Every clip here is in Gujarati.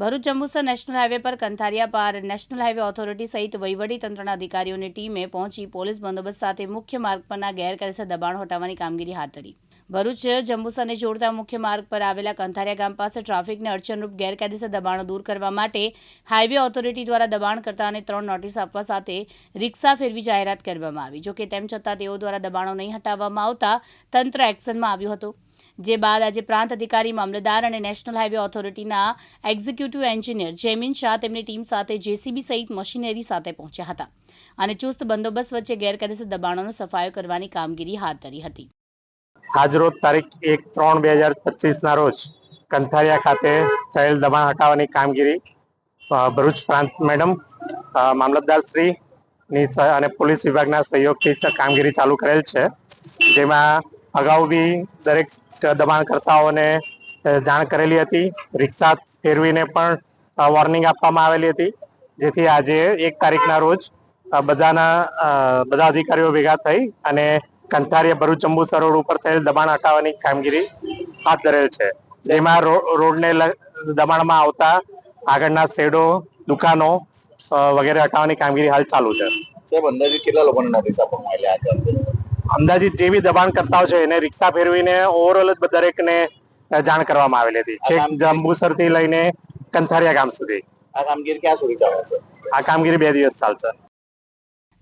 ભરૂચ જંબુસર નેશનલ હાઈવે પર કંથારિયા પાર નેશનલ હાઈવે ઓથોરિટી સહિત તંત્રના અધિકારીઓની ટીમે પહોંચી પોલીસ બંદોબસ્ત સાથે મુખ્ય માર્ગ પરના ગેરકાયદેસર દબાણ હટાવવાની કામગીરી હાથ ધરી. ભરૂચ જંબુસરને જોડતા મુખ્ય માર્ગ પર આવેલા કંથારિયા ગામ પાસે ટ્રાફિકને અડચણરૂપ ગેરકાયદેસર દબાણો દૂર કરવા માટે હાઈવે ઓથોરિટી દ્વારા દબાણ કરતા અને ત્રણ નોટિસ આપવા સાથે રિક્ષા ફેરવી જાહેરાત કરવામાં આવી. જોકે તેમ છતાં તેઓ દ્વારા દબાણો નહીં હટાવવામાં આવતા તંત્ર એક્શનમાં આવ્યું હતું. જે બાદ આજે પ્રાંત અધિકારી મામલતદાર અને નેશનલ હાઈવે ઓથોરિટીના એક્ઝિક્યુટિવ એન્જિનિયર જેમિન શાહ તેમની ટીમ સાથે જેસીબી સહિત મશીનરી સાથે પહોંચ્યા હતા અને ચુસ્ત બંદોબસ્ત વચ્ચે ગેરકાયદેસર દબાણોનો સફાયો કરવાની કામગીરી હાથ ધરી હતી. આજરોજ તારીખ એક ત્રણ બે હજાર પચીસના રોજ કંથારિયા ખાતે થયેલ દબાણ હટાવવાની કામગીરી ભરૂચ પ્રાંત મેડમ મામલતદાર શ્રી અને પોલીસ વિભાગના સહયોગથી કામગીરી ચાલુ કરેલ છે. જેમાં અગાઉ બી દરેક દબાણકર્તાઓને જાણ કરેલી હતી. રિક્ષા ફેરવીને પણ વોર્નિંગ આપવામાં આવેલી હતી. જેથી આજે એક તારીખના રોજ બધાના બધા અધિકારીઓ ભેગા થઈ અને કંથારીયા ભરૂચ જંબુસર રોડ ઉપર થયેલ દબાણ હટાવવાની કામગીરી હાથ ધરેલ છે. જેમાં રોડને દબાણમાં આવતા આગળના શેડો, દુકાનો વગેરે હટાવવાની કામગીરી હાલ ચાલુ છે. સાહેબ, અંદાજે કેટલા લોકોને નોટિસ આપવામાં આવેલી આ અંદાજિત જે બી દબાણ કરતા છે એને રિક્ષા ફેરવીને ઓવરઓલ જ દરેકને જાણ કરવામાં આવેલી હતી. છેક જંબુસરથી લઈને કંથારિયા ગામ સુધી. આ કામગીરી ક્યાં સુધી ચાલે છે? આ કામગીરી બે દિવસ ચાલશે.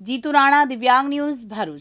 જીતુ રાણા દિવ્યાંગ ન્યૂઝ ભરૂચ.